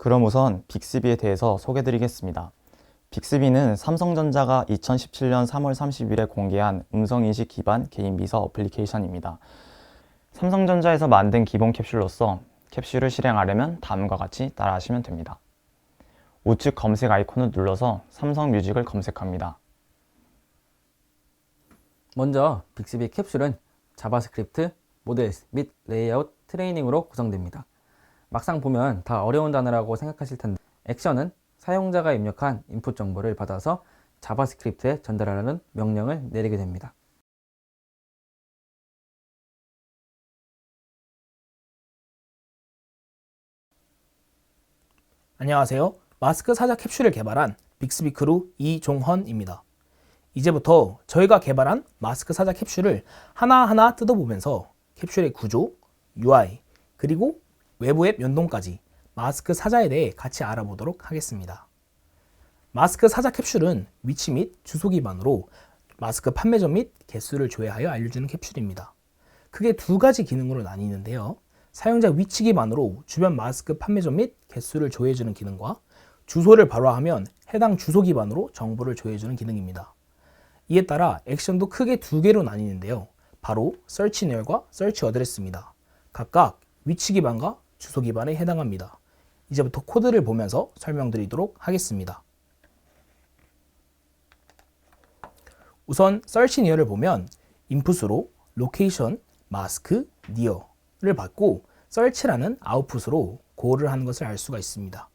그럼 우선 빅스비에 대해서 소개드리겠습니다. 빅스비는 삼성전자가 2017년 3월 30일에 공개한 음성인식 기반 개인 비서 어플리케이션입니다. 삼성전자에서 만든 기본 캡슐로서 캡슐을 실행하려면 다음과 같이 따라하시면 됩니다. 우측 검색 아이콘을 눌러서 삼성 뮤직을 검색합니다. 먼저 빅스비 캡슐은 자바스크립트, 모델 및 레이아웃 트레이닝으로 구성됩니다. 막상 보면 다 어려운 단어라고 생각하실 텐데 액션은 사용자가 입력한 인풋 정보를 받아서 자바스크립트에 전달하라는 명령을 내리게 됩니다. 안녕하세요. 마스크 사자 캡슐을 개발한 빅스비 크루 이종헌입니다. 이제부터 저희가 개발한 마스크 사자 캡슐을 하나하나 뜯어보면서 캡슐의 구조, UI, 그리고 외부 앱 연동까지 마스크 사자에 대해 같이 알아보도록 하겠습니다. 마스크 사자 캡슐은 위치 및 주소 기반으로 마스크 판매점 및 개수를 조회하여 알려주는 캡슐입니다. 크게 두 가지 기능으로 나뉘는데요. 사용자 위치 기반으로 주변 마스크 판매점 및 개수를 조회해주는 기능과 주소를 발화하면 해당 주소 기반으로 정보를 조회해주는 기능입니다. 이에 따라 액션도 크게 두 개로 나뉘는데요. 바로 search near과 search address입니다. 각각 위치 기반과 주소 기반에 해당합니다. 이제부터 코드를 보면서 설명드리도록 하겠습니다. 우선 search near를 보면 인풋으로 location, mask, near를 받고 search라는 아웃풋으로 고를 하는 것을 알 수가 있습니다.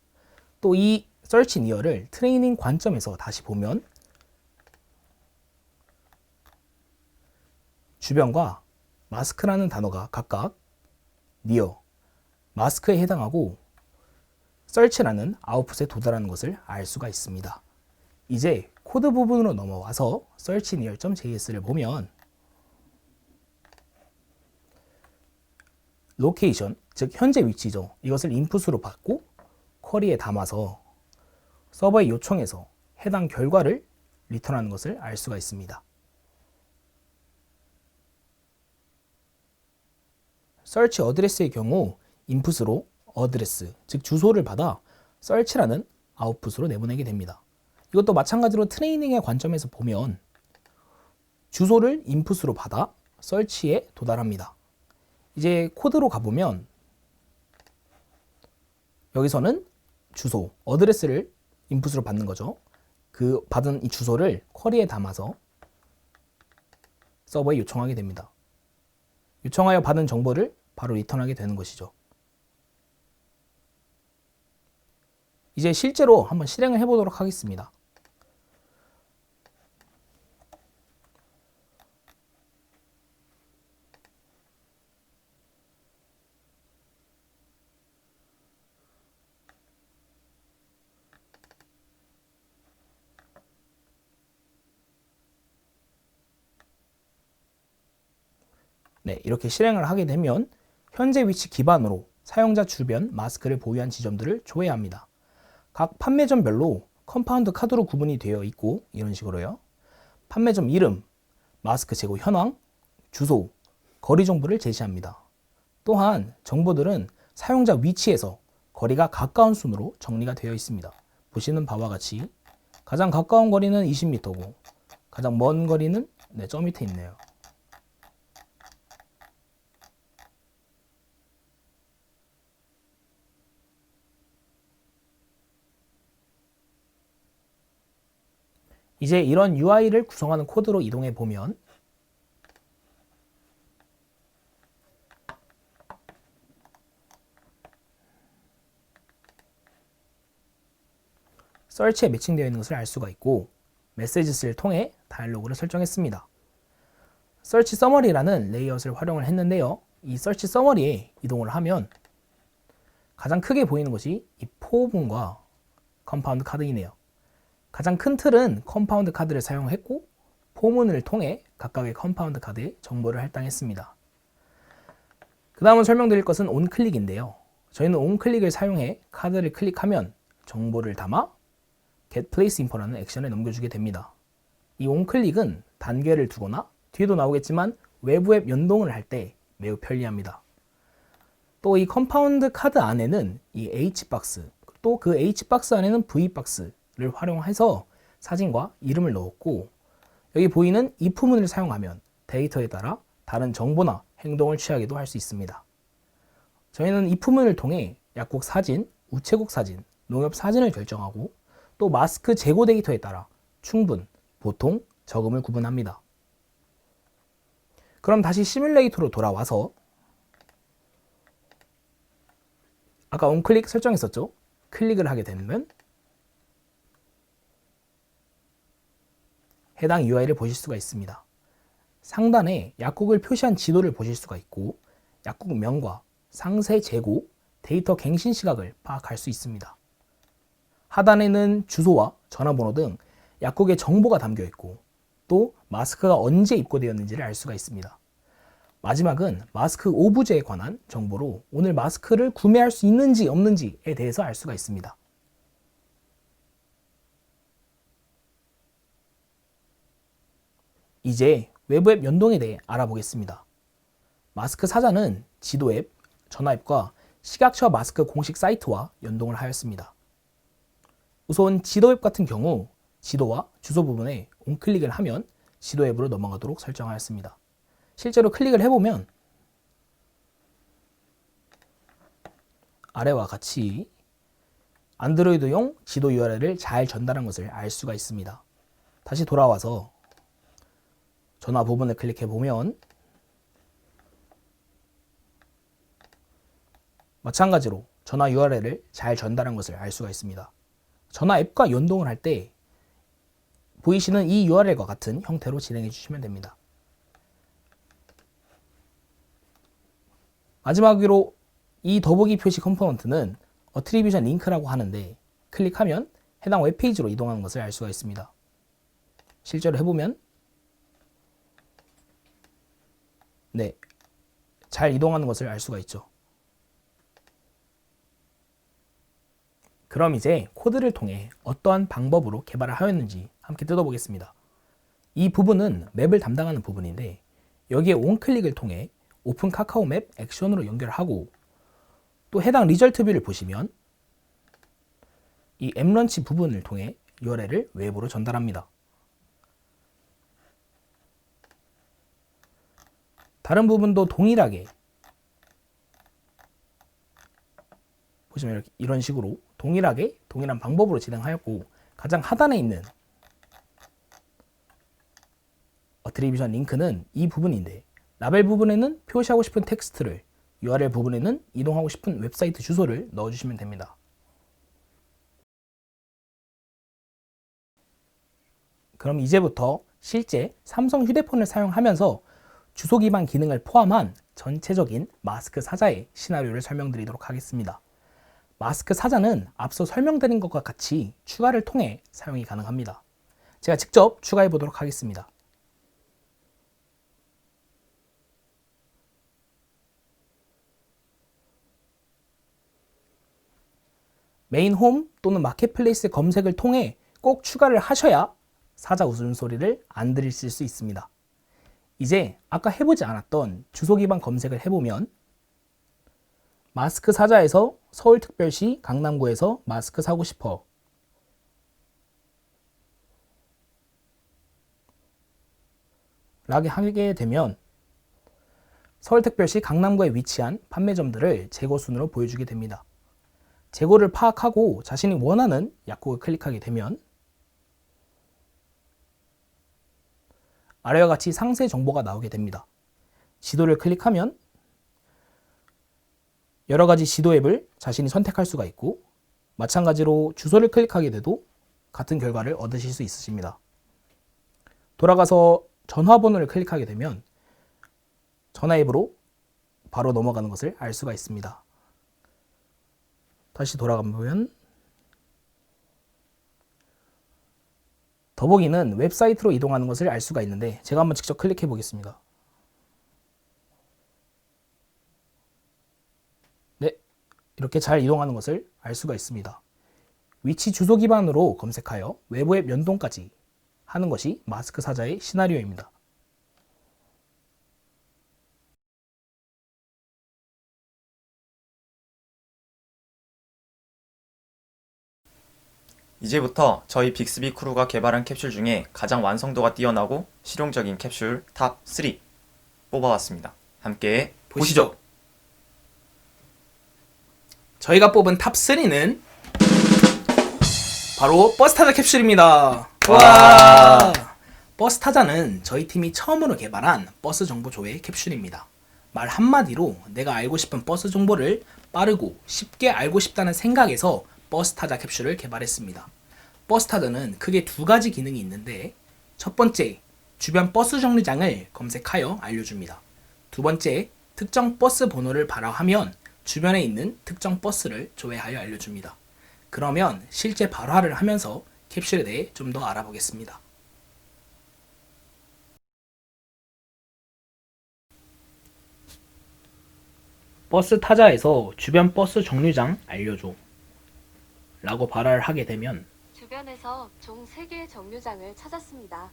또 이 search near를 트레이닝 관점에서 다시 보면 주변과 마스크라는 단어가 각각 near, 마스크에 해당하고 search라는 아웃풋에 도달하는 것을 알 수가 있습니다. 이제 코드 부분으로 넘어와서 search near.js를 보면 로케이션, 즉 현재 위치죠. 이것을 인풋으로 받고 쿼리에 담아서 서버에 요청해서 해당 결과를 리턴하는 것을 알 수가 있습니다. search 어드레스의 경우 인풋으로 어드레스, 즉 주소를 받아 search라는 아웃풋으로 내보내게 됩니다. 이것도 마찬가지로 트레이닝의 관점에서 보면 주소를 인풋으로 받아 search에 도달합니다. 이제 코드로 가보면 여기서는 주소, 어드레스를 인풋으로 받는 거죠. 그 받은 이 주소를 쿼리에 담아서 서버에 요청하게 됩니다. 요청하여 받은 정보를 바로 리턴하게 되는 것이죠. 이제 실제로 한번 실행을 해보도록 하겠습니다. 네, 이렇게 실행을 하게 되면 현재 위치 기반으로 사용자 주변 마스크를 보유한 지점들을 조회합니다. 각 판매점별로 컴파운드 카드로 구분이 되어 있고 이런 식으로요. 판매점 이름, 마스크 재고 현황, 주소, 거리 정보를 제시합니다. 또한 정보들은 사용자 위치에서 거리가 가까운 순으로 정리가 되어 있습니다. 보시는 바와 같이 가장 가까운 거리는 20m고 가장 먼 거리는 네, 저 밑에 있네요. 이제 이런 UI를 구성하는 코드로 이동해 보면 search에 매칭되어 있는 것을 알 수가 있고 메시지스를 통해 다이얼로그를 설정했습니다. search summary라는 레이아웃을 활용을 했는데요. 이 search summary에 이동을 하면 가장 크게 보이는 것이 이 포문과 컴파운드 카드이네요. 가장 큰 틀은 컴파운드 카드를 사용했고 포문을 통해 각각의 컴파운드 카드에 정보를 할당했습니다. 그 다음은 설명드릴 것은 온클릭인데요. 저희는 온클릭을 사용해 카드를 클릭하면 정보를 담아 get place info라는 액션에 넘겨주게 됩니다. 이 온클릭은 단계를 두거나 뒤에도 나오겠지만 외부 앱 연동을 할 때 매우 편리합니다. 또 이 컴파운드 카드 안에는 이 H박스 또 그 H박스 안에는 V박스 를 활용해서 사진과 이름을 넣었고 여기 보이는 if문을 사용하면 데이터에 따라 다른 정보나 행동을 취하기도 할 수 있습니다. 저희는 if문을 통해 약국 사진, 우체국 사진, 농협 사진을 결정하고 또 마스크 재고 데이터에 따라 충분, 보통, 적음을 구분합니다. 그럼 다시 시뮬레이터로 돌아와서 아까 온클릭 설정했었죠? 클릭을 하게 되면 해당 UI를 보실 수가 있습니다. 상단에 약국을 표시한 지도를 보실 수가 있고 약국 명과 상세 재고, 데이터 갱신 시각을 파악할 수 있습니다. 하단에는 주소와 전화번호 등 약국의 정보가 담겨 있고 또 마스크가 언제 입고되었는지를 알 수가 있습니다. 마지막은 마스크 오부제에 관한 정보로 오늘 마스크를 구매할 수 있는지 없는지에 대해서 알 수가 있습니다. 이제 외부 앱 연동에 대해 알아보겠습니다. 마스크 사자는 지도 앱, 전화 앱과 시각처 마스크 공식 사이트와 연동을 하였습니다. 우선 지도 앱 같은 경우 지도와 주소 부분에 온클릭을 하면 지도 앱으로 넘어가도록 설정하였습니다. 실제로 클릭을 해보면 아래와 같이 안드로이드용 지도 URL을 잘 전달한 것을 알 수가 있습니다. 다시 돌아와서 전화 부분을 클릭해 보면 마찬가지로 전화 URL을 잘 전달한 것을 알 수가 있습니다. 전화 앱과 연동을 할 때 보이시는 이 URL과 같은 형태로 진행해 주시면 됩니다. 마지막으로 이 더보기 표시 컴포넌트는 어트리뷰션 링크라고 하는데 클릭하면 해당 웹페이지로 이동하는 것을 알 수가 있습니다. 실제로 해보면 네, 잘 이동하는 것을 알 수가 있죠. 그럼 이제 코드를 통해 어떠한 방법으로 개발을 하였는지 함께 뜯어보겠습니다. 이 부분은 맵을 담당하는 부분인데 여기에 원클릭을 통해 오픈 카카오 맵 액션으로 연결하고 또 해당 리절트 뷰를 보시면 이 앱런치 부분을 통해 URL을 외부로 전달합니다. 다른 부분도 동일하게 보시면 이렇게 이런 식으로 동일하게 동일한 방법으로 진행하였고 가장 하단에 있는 어트리뷰션 링크는 이 부분인데 라벨 부분에는 표시하고 싶은 텍스트를 URL 부분에는 이동하고 싶은 웹사이트 주소를 넣어주시면 됩니다. 그럼 이제부터 실제 삼성 휴대폰을 사용하면서 주소 기반 기능을 포함한 전체적인 마스크 사자의 시나리오를 설명드리도록 하겠습니다. 마스크 사자는 앞서 설명드린 것과 같이 추가를 통해 사용이 가능합니다. 제가 직접 추가해 보도록 하겠습니다. 메인 홈 또는 마켓플레이스 검색을 통해 꼭 추가를 하셔야 사자 웃음소리를 안 들으실 수 있습니다. 이제 아까 해보지 않았던 주소 기반 검색을 해보면 마스크 사자에서 서울특별시 강남구에서 마스크 사고 싶어 라게 하게 되면 서울특별시 강남구에 위치한 판매점들을 재고 순으로 보여주게 됩니다. 재고를 파악하고 자신이 원하는 약국을 클릭하게 되면 아래와 같이 상세 정보가 나오게 됩니다. 지도를 클릭하면 여러 가지 지도 앱을 자신이 선택할 수가 있고 마찬가지로 주소를 클릭하게 돼도 같은 결과를 얻으실 수 있으십니다. 돌아가서 전화번호를 클릭하게 되면 전화 앱으로 바로 넘어가는 것을 알 수가 있습니다. 다시 돌아가면 더보기는 웹사이트로 이동하는 것을 알 수가 있는데 제가 한번 직접 클릭해 보겠습니다. 네, 이렇게 잘 이동하는 것을 알 수가 있습니다. 위치 주소 기반으로 검색하여 외부 앱 연동까지 하는 것이 마스크 사자의 시나리오입니다. 이제부터 저희 빅스비 크루가 개발한 캡슐 중에 가장 완성도가 뛰어나고 실용적인 캡슐 탑 3 뽑아왔습니다. 함께 보시죠. 저희가 뽑은 탑 3는 바로 버스 타자 캡슐입니다. 와! 버스 타자는 저희 팀이 처음으로 개발한 버스 정보 조회 캡슐입니다. 말 한마디로 내가 알고 싶은 버스 정보를 빠르고 쉽게 알고 싶다는 생각에서 버스 타자 캡슐을 개발했습니다. 버스 타자는 크게 두 가지 기능이 있는데 첫 번째, 주변 버스 정류장을 검색하여 알려줍니다. 두 번째, 특정 버스 번호를 발화하면 주변에 있는 특정 버스를 조회하여 알려줍니다. 그러면 실제 발화를 하면서 캡슐에 대해 좀 더 알아보겠습니다. 버스 타자에서 주변 버스 정류장 알려줘 라고 발화를 하게 되면 주변에서 총 3개의 정류장을 찾았습니다.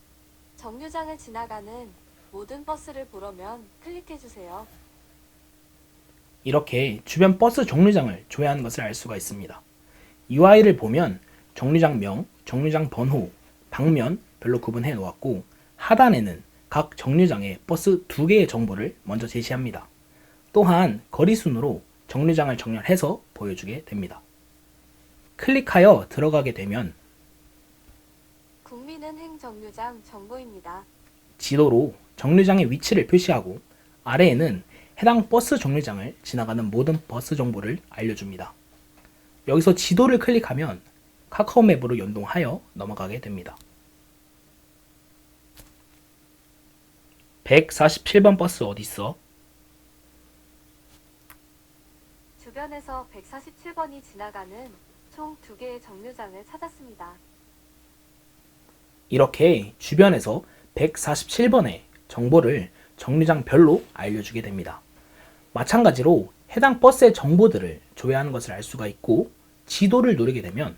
정류장을 지나가는 모든 버스를 보려면 클릭해주세요. 이렇게 주변 버스 정류장을 조회하는 것을 알 수가 있습니다. UI를 보면 정류장 명, 정류장 번호, 방면 별로 구분해 놓았고 하단에는 각 정류장의 버스 두 개의 정보를 먼저 제시합니다. 또한 거리 순으로 정류장을 정렬해서 보여주게 됩니다. 클릭하여 들어가게 되면 국민은행 정류장 정보입니다. 지도로 정류장의 위치를 표시하고 아래에는 해당 버스 정류장을 지나가는 모든 버스 정보를 알려줍니다. 여기서 지도를 클릭하면 카카오맵으로 연동하여 넘어가게 됩니다. 147번 버스 어디 있어? 주변에서 147번이 지나가는 총 2개의 정류장을 찾았습니다. 이렇게 주변에서 147번의 정보를 정류장별로 알려주게 됩니다. 마찬가지로 해당 버스의 정보들을 조회하는 것을 알 수가 있고 지도를 누르게 되면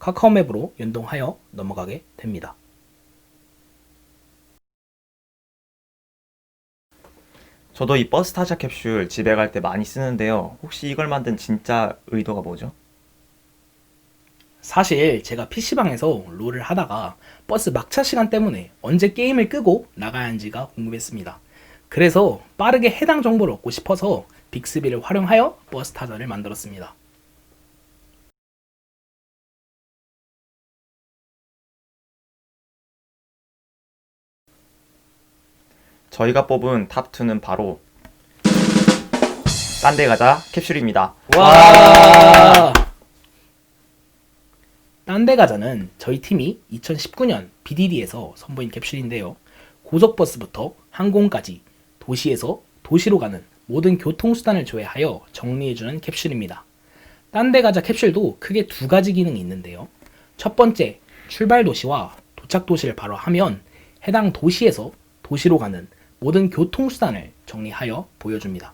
카카오맵으로 연동하여 넘어가게 됩니다. 저도 이 버스 타자 캡슐 집에 갈 때 많이 쓰는데요. 혹시 이걸 만든 진짜 의도가 뭐죠? 사실 제가 PC방에서 롤을 하다가 버스 막차 시간 때문에 언제 게임을 끄고 나가야 하는지가 궁금했습니다. 그래서 빠르게 해당 정보를 얻고 싶어서 빅스비를 활용하여 버스 타자를 만들었습니다. 저희가 뽑은 탑 2는 바로 딴 데 가자 캡슐입니다. 와! 딴 데 가자는 저희 팀이 2019년 BDD에서 선보인 캡슐인데요. 고속버스부터 항공까지 도시에서 도시로 가는 모든 교통수단을 조회하여 정리해주는 캡슐입니다. 딴 데 가자 캡슐도 크게 두 가지 기능이 있는데요. 첫 번째, 출발 도시와 도착 도시를 바로 하면 해당 도시에서 도시로 가는 모든 교통수단을 정리하여 보여줍니다.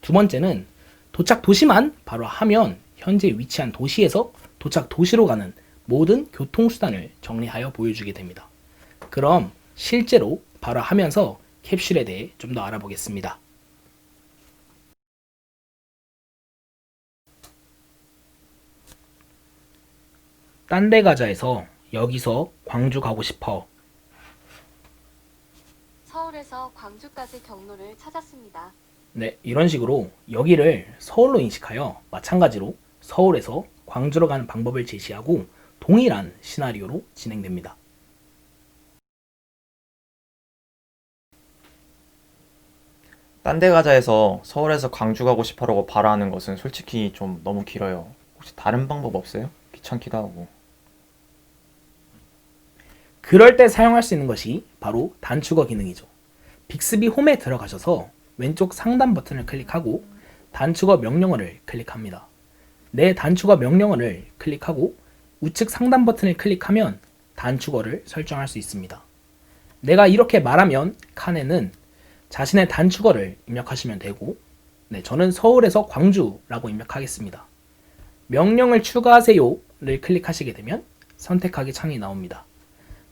두 번째는 도착 도시만 바로 하면 현재 위치한 도시에서 도착 도시로 가는 모든 교통수단을 정리하여 보여주게 됩니다. 그럼 실제로 바로 하면서 캡슐에 대해 좀 더 알아보겠습니다. 딴 데 가자에서 여기서 광주 가고 싶어. 서울에서 광주까지 경로를 찾았습니다. 네, 이런 식으로 여기를 서울로 인식하여 마찬가지로 서울에서 광주로 가는 방법을 제시하고 동일한 시나리오로 진행됩니다. 딴 데 가자에서 서울에서 광주 가고 싶어라고 발화하는 것은 솔직히 좀 너무 길어요. 혹시 다른 방법 없어요? 귀찮기도 하고. 그럴 때 사용할 수 있는 것이 바로 단축어 기능이죠. 빅스비 홈에 들어가셔서 왼쪽 상단 버튼을 클릭하고 단축어 명령어를 클릭합니다. 내 단축어 명령어를 클릭하고 우측 상단 버튼을 클릭하면 단축어를 설정할 수 있습니다. 내가 이렇게 말하면 칸에는 자신의 단축어를 입력하시면 되고 네, 저는 서울에서 광주라고 입력하겠습니다. 명령을 추가하세요를 클릭하시게 되면 선택하기 창이 나옵니다.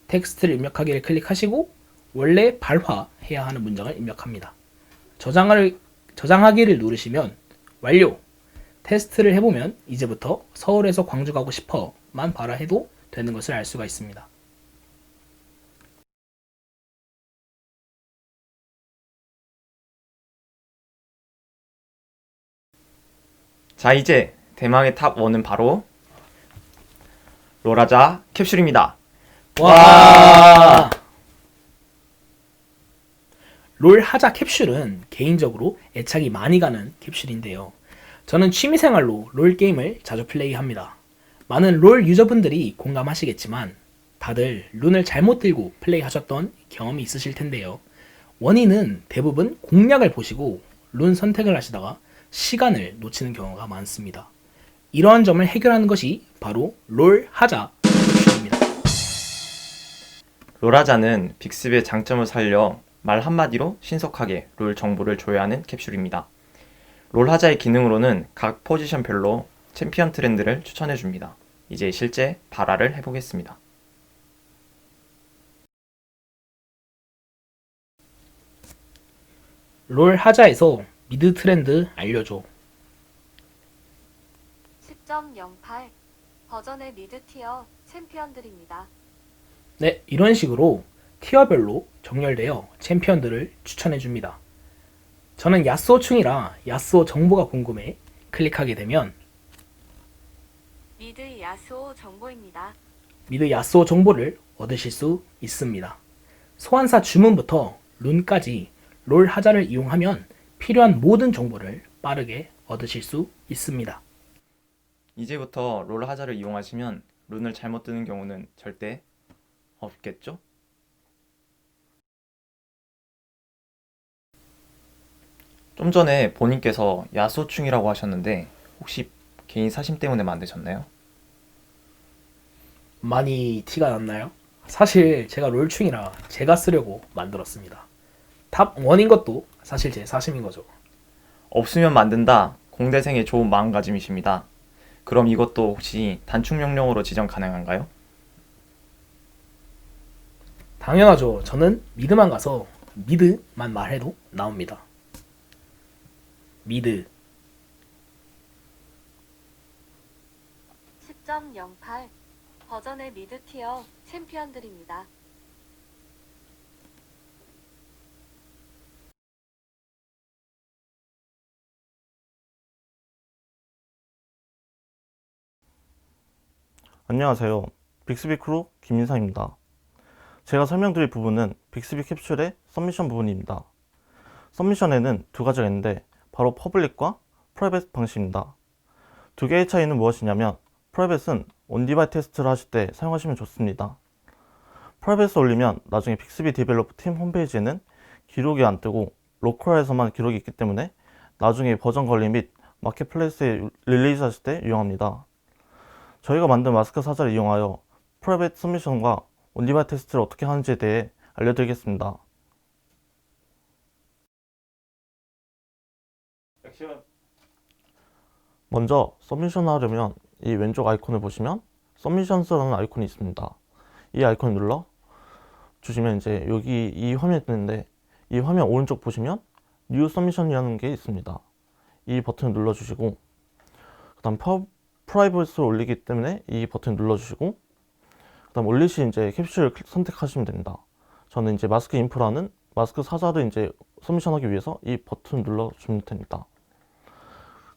텍스트를 입력하기를 클릭하시고 원래 발화해야 하는 문장을 입력합니다. 저장을, 저장하기를 누르시면 완료! 테스트를 해보면 이제부터 서울에서 광주 가고 싶어만 바라 해도 되는 것을 알 수가 있습니다. 자, 이제 대망의 탑 1은 바로 로라자 캡슐입니다. 와! 롤 하자 캡슐은 개인적으로 애착이 많이 가는 캡슐인데요. 저는 취미생활로 롤 게임을 자주 플레이합니다. 많은 롤 유저분들이 공감하시겠지만 다들 룬을 잘못 들고 플레이하셨던 경험이 있으실 텐데요. 원인은 대부분 공략을 보시고 룬 선택을 하시다가 시간을 놓치는 경우가 많습니다. 이러한 점을 해결하는 것이 바로 롤 하자. 로라자는 빅스비의 장점을 살려 말 한마디로 신속하게 롤 정보를 조회하는 캡슐입니다. 롤 하자의 기능으로는 각 포지션별로 챔피언 트렌드를 추천해 줍니다. 이제 실제 발화를 해보겠습니다. 롤 하자에서 미드 트렌드 알려줘. 10.08 버전의 미드 티어 챔피언들입니다. 네, 이런 식으로 티어별로 정렬되어 챔피언들을 추천해 줍니다. 저는 야스오충이라 야스오 정보가 궁금해 클릭하게 되면 미드 야스오 정보입니다. 미드 야스오 정보를 얻으실 수 있습니다. 소환사 주문부터 룬까지 롤 하자를 이용하면 필요한 모든 정보를 빠르게 얻으실 수 있습니다. 이제부터 롤 하자를 이용하시면 룬을 잘못 뜨는 경우는 절대 없겠죠? 좀 전에 본인께서 야소충이라고 하셨는데 혹시 개인 사심 때문에 만드셨나요? 많이 티가 났나요? 사실 제가 롤충이라 제가 쓰려고 만들었습니다. 탑 1인 것도 사실 제 사심인 거죠. 없으면 만든다. 공대생의 좋은 마음가짐이십니다. 그럼 이것도 혹시 단축 명령으로 지정 가능한가요? 당연하죠. 저는 미드만 가서 미드만 말해도 나옵니다. 미드 10.08 버전의 미드 티어 챔피언들입니다. 안녕하세요. 빅스비 크루 김인상입니다. 제가 설명드릴 부분은 빅스비 캡슐의 서미션 부분입니다. 서미션에는 두 가지가 있는데 바로 퍼블릭과 프라이빗 방식입니다. 두 개의 차이는 무엇이냐면 프라이빗은 온디바이 테스트를 하실 때 사용하시면 좋습니다. 프라이빗을 올리면 나중에 빅스비 디벨로퍼 팀 홈페이지에는 기록이 안 뜨고 로컬에서만 기록이 있기 때문에 나중에 버전 관리 및 마켓플레이스에 릴리즈 하실 때 유용합니다. 저희가 만든 마스크 사자를 이용하여 프라이빗 서미션과 온디바이 테스트를 어떻게 하는지에 대해 알려드리겠습니다. 먼저 서미션 하려면 이 왼쪽 아이콘을 보시면 서미션스라는 아이콘이 있습니다. 이 아이콘을 눌러 주시면 이제 여기 이 화면이 뜨는데 이 화면 오른쪽 보시면 뉴 서미션이라는 게 있습니다. 이 버튼을 눌러 주시고 그다음 퍼 프라이빗을 올리기 때문에 이 버튼 눌러 주시고 그다음 올리시 이제 캡슐을 클- 선택하시면 됩니다. 저는 이제 마스크 인프라는 마스크 사자를 이제 서미션하기 위해서 이 버튼 눌러 주면 됩니다.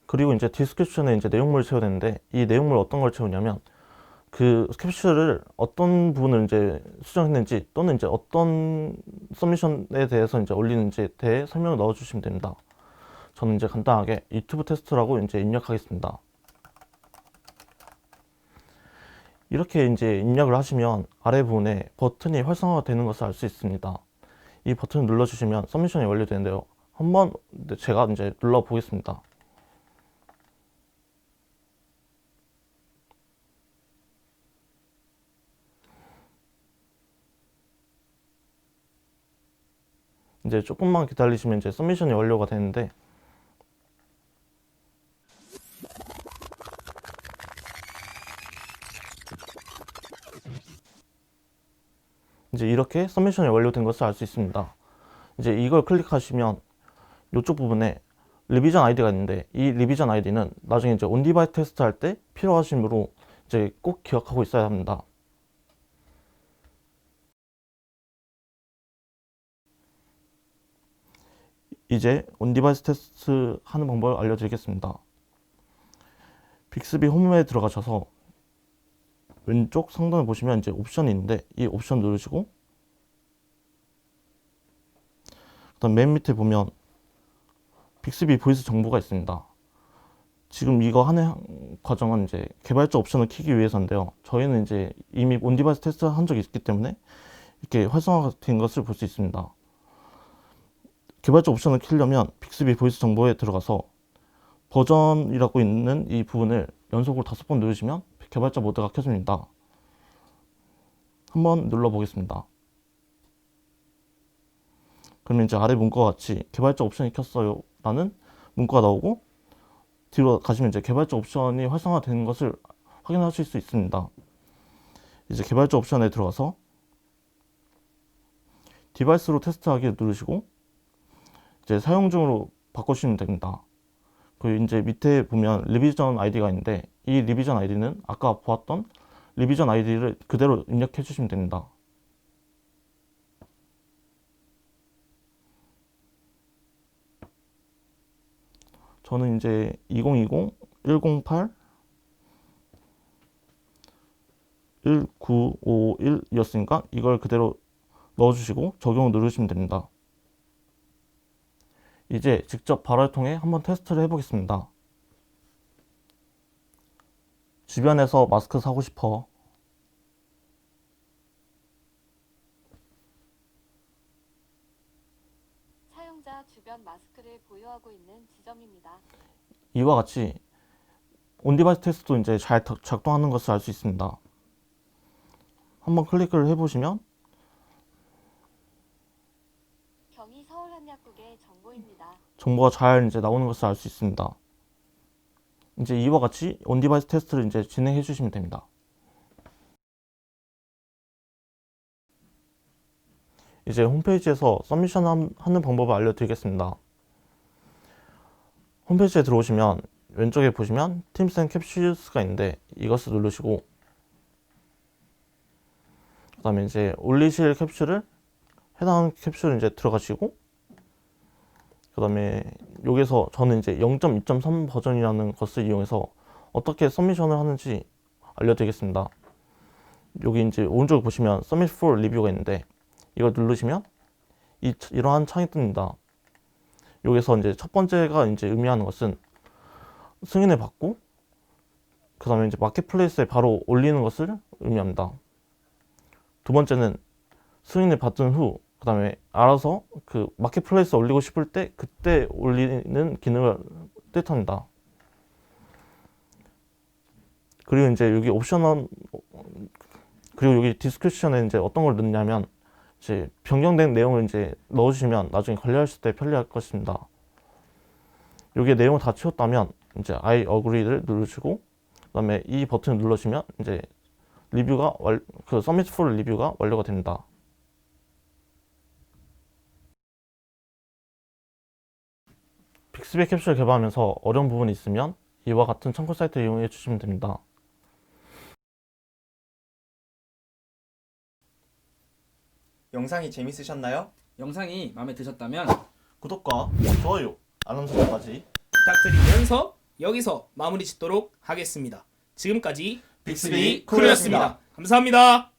그리고 이제 디스크립션에 이제 내용물을 채워야 되는데 이 내용물 어떤 걸 채우냐면 그 캡슐을 어떤 부분을 이제 수정했는지 또는 이제 어떤 서미션에 대해서 이제 올리는지에 대해 설명을 넣어 주시면 됩니다. 저는 이제 간단하게 유튜브 테스트라고 이제 입력하겠습니다. 이렇게 이제 입력을 하시면 아래 부분에 버튼이 활성화가 되는 것을 알 수 있습니다. 이 버튼을 눌러주시면 서미션이 완료되는데요. 한번 제가 이제 눌러 보겠습니다. 이제 조금만 기다리시면 이제 서미션이 완료가 되는데 이제 이렇게 서미션이 완료된 것을 알 수 있습니다. 이제 이걸 클릭하시면 이쪽 부분에 리비전 아이디가 있는데 이 리비전 아이디는 나중에 이제 온디바이스 테스트 할 때 필요하시므로 이제 꼭 기억하고 있어야 합니다. 이제 온디바이스 테스트 하는 방법을 알려드리겠습니다. 빅스비 홈에 들어가셔서 왼쪽 상단에 보시면 이제 옵션이 있는데 이 옵션 누르시고 그다음 맨 밑에 보면 빅스비 보이스 정보가 있습니다. 지금 이거 하는 과정은 이제 개발자 옵션을 키기 위해서인데요. 저희는 이제 이미 온디바이스 테스트 한 적이 있기 때문에 이렇게 활성화된 것을 볼 수 있습니다. 개발자 옵션을 키려면 빅스비 보이스 정보에 들어가서 버전이라고 있는 이 부분을 연속으로 다섯 번 누르시면 개발자 모드가 켜집니다. 한번 눌러보겠습니다. 그러면 이제 아래 문구와 같이 개발자 옵션이 켰어요 라는 문구가 나오고 뒤로 가시면 이제 개발자 옵션이 활성화되는 것을 확인하실 수 있습니다. 이제 개발자 옵션에 들어가서 디바이스로 테스트하기 누르시고 이제 사용 중으로 바꾸시면 됩니다. 그리고 이제 밑에 보면 리비전 아이디가 있는데 이 리비전 아이디는 아까 보았던 리비전 아이디를 그대로 입력해 주시면 됩니다. 저는 이제 2020 108 1951이었으니까 이걸 그대로 넣어주시고 적용을 누르시면 됩니다. 이제 직접 발화를 통해 한번 테스트를 해보겠습니다. 주변에서 마스크 사고 싶어. 사용자 주변 마스크를 보유하고 있는 지점입니다. 이와 같이 온디바이스 테스트도 이제 잘 작- 작동하는 것을 알 수 있습니다. 한번 클릭을 해보시면 서울한약국의 정보입니다. 정보가 잘 이제 나오는 것을 알 수 있습니다. 이제 이와 같이 온디바이스 테스트를 이제 진행해 주시면 됩니다. 이제 홈페이지에서 서미션 함- 하는 방법을 알려드리겠습니다. 홈페이지에 들어오시면 왼쪽에 보시면 앤 캡슐스가 있는데 이것을 누르시고 그 다음에 이제 올리실 캡슐을 해당 캡슐을 이제 들어가시고 그 다음에 여기서 저는 이제 0.2.3 버전이라는 것을 이용해서 어떻게 서미션을 하는지 알려드리겠습니다. 여기 이제 오른쪽에 보시면 서밋 4 리뷰가 있는데 이걸 누르시면 이, 이러한 창이 뜹니다. 여기서 이제 첫 번째가 이제 의미하는 것은 승인을 받고 그 다음에 이제 마켓플레이스에 바로 올리는 것을 의미합니다. 두 번째는 승인을 받은 후 그 다음에 알아서 그 마켓플레이스에 올리고 싶을 때 그때 올리는 기능을 뜻합니다. 그리고 이제 여기 옵션은 그리고 여기 디스크리션에 이제 어떤 걸 넣냐면 이제 변경된 내용을 이제 넣어주시면 나중에 관리하실 때 편리할 것입니다. 여기에 내용을 다 채웠다면 이제 I agree를 누르시고 그다음에 이 버튼을 눌러주시면 이제 리뷰가 완, 그 서밋 풀 리뷰가 완료가 됩니다. 빅스비 캡슐 개발하면서 어려운 부분이 있으면 이와 같은 참고 사이트를 이용해 주시면 됩니다. 영상이 재밌으셨나요? 영상이 마음에 드셨다면 구독과 좋아요, 알람 설정까지 부탁드리면서 여기서 마무리 짓도록 하겠습니다. 지금까지 빅스비. 크루였습니다. 감사합니다.